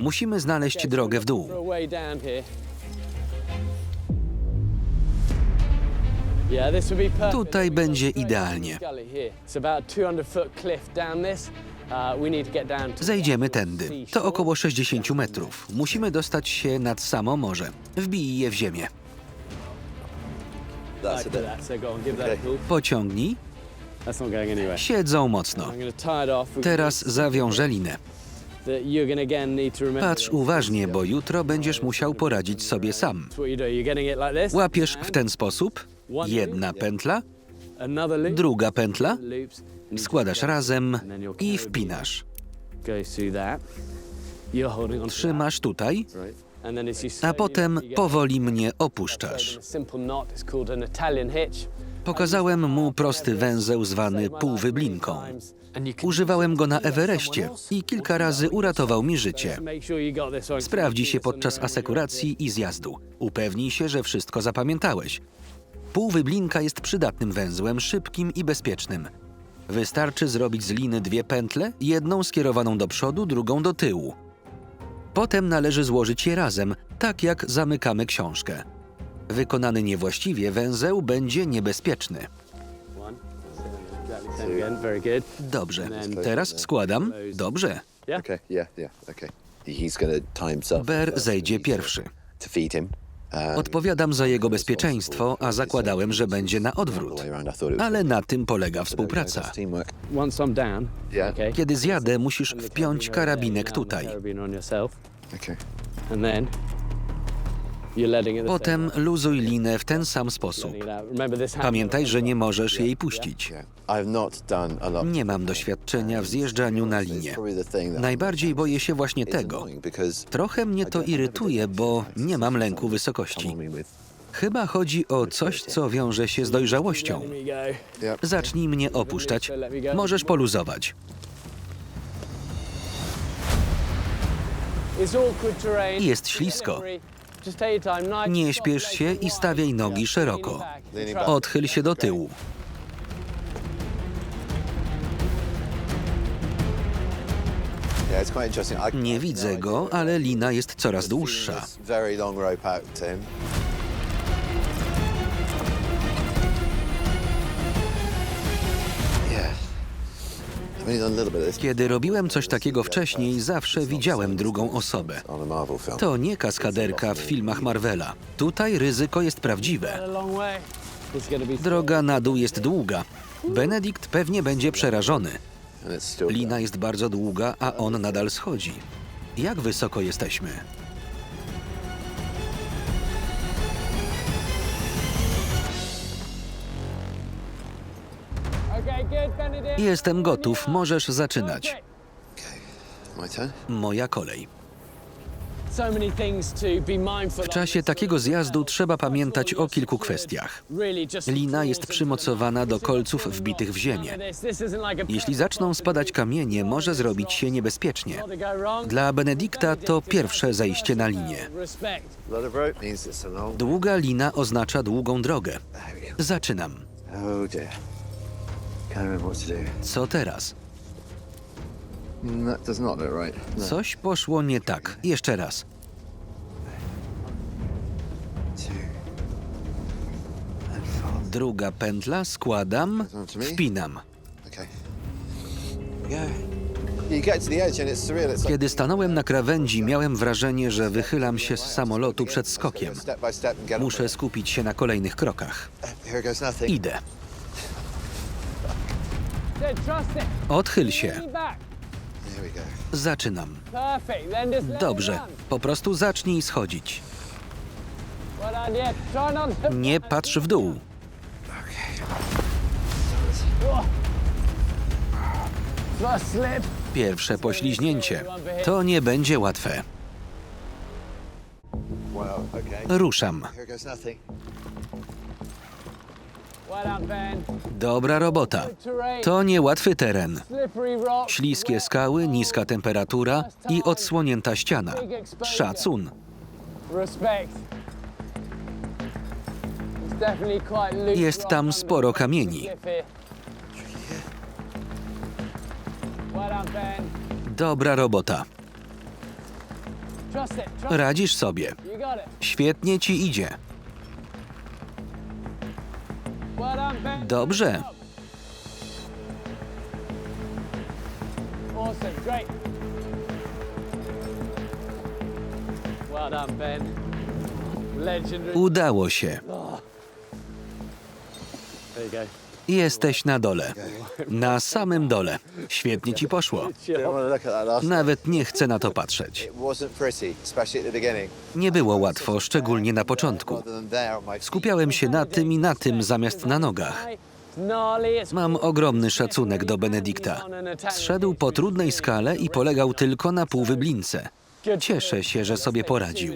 Musimy znaleźć drogę w dół. Tutaj będzie idealnie. down the gully here. It's about 200 foot cliff down this. Uh, Zejdziemy tędy. To około 60 metrów. Musimy dostać się nad samo morze. Wbij je w ziemię. Pociągnij. Siedzą mocno. Teraz zawiążę linę. Patrz uważnie, bo jutro będziesz musiał poradzić sobie sam. Łapiesz w ten sposób. Jedna pętla, druga pętla, składasz razem i wpinasz. Trzymasz tutaj, a potem powoli mnie opuszczasz. Pokazałem mu prosty węzeł zwany półwyblinką. Używałem go na Everestie i kilka razy uratował mi życie. Sprawdzi się podczas asekuracji i zjazdu. Upewnij się, że wszystko zapamiętałeś. Półwyblinka jest przydatnym węzłem, szybkim i bezpiecznym. Wystarczy zrobić z liny dwie pętle, jedną skierowaną do przodu, drugą do tyłu. Potem należy złożyć je razem, tak jak zamykamy książkę. Wykonany niewłaściwie węzeł będzie niebezpieczny. Dobrze, teraz składam. Dobrze. Yeah. Okay, yeah, yeah, okay. He's going to tie himself. Ber first. zejdzie pierwszy. To feed him. Um, Odpowiadam za jego bezpieczeństwo, a zakładałem, że będzie na odwrót. Ale na tym polega współpraca. Kiedy zjadę, musisz wpiąć karabinek tutaj. Potem luzuj linę w ten sam sposób. Pamiętaj, że nie możesz jej puścić. Nie mam doświadczenia w zjeżdżaniu na that Najbardziej boję się właśnie tego. Trochę mnie to irytuje, bo nie mam lęku wysokości. Chyba chodzi o coś, co wiąże się z dojrzałością. Zacznij mnie opuszczać. Możesz poluzować. Jest ślisko. Nie śpiesz się i stawiaj nogi szeroko. Odchyl się do tyłu. Nie widzę go, ale lina jest coraz dłuższa. Kiedy robiłem coś takiego wcześniej, zawsze widziałem drugą osobę. To nie kaskaderka w filmach Marvela. Tutaj ryzyko jest prawdziwe. Droga na dół jest długa. Benedikt pewnie będzie przerażony. Lina jest bardzo długa, a on nadal schodzi. Jak wysoko jesteśmy? Jestem gotów, możesz zaczynać. Moja kolej. W czasie takiego zjazdu trzeba pamiętać o kilku kwestiach. Lina jest przymocowana do kolców wbitych w ziemię. Jeśli zaczną spadać kamienie, może zrobić się niebezpiecznie. Dla Benedykta to pierwsze zejście na linię. Długa lina oznacza długą drogę. Zaczynam. Dear. Can't remember what to do. Co teraz? That does not look right. No. Coś poszło nie tak. Jeszcze raz. Two. And four. Druga pętla, składam, wpinam. Okay. Here we go. You get to the edge and it's surreal. It's like Kiedy stanąłem na krawędzi, miałem wrażenie, że wychylam się z samolotu przed skokiem. Step by step and get up Muszę skupić się na kolejnych krokach. Here goes nothing. Idę. Odchyl się. Zaczynam. Dobrze. Po prostu zacznij schodzić. Nie patrz w dół. Pierwsze pośliźnięcie. To nie będzie łatwe. Ruszam. Dobra robota. To niełatwy teren. Śliskie skały, niska temperatura i odsłonięta ściana. Szacun. Jest tam sporo kamieni. Dobra robota. Radzisz sobie. Świetnie ci idzie. Dobrze. Udało się. Jesteś na dole. Na samym dole. Świetnie ci poszło. Nawet nie chcę na to patrzeć. Nie było łatwo, szczególnie na początku. Skupiałem się na tym i na tym zamiast na nogach. Mam ogromny szacunek do Benedykta. Zszedł po trudnej skale i polegał tylko na półwyblince. Cieszę się, że sobie poradził.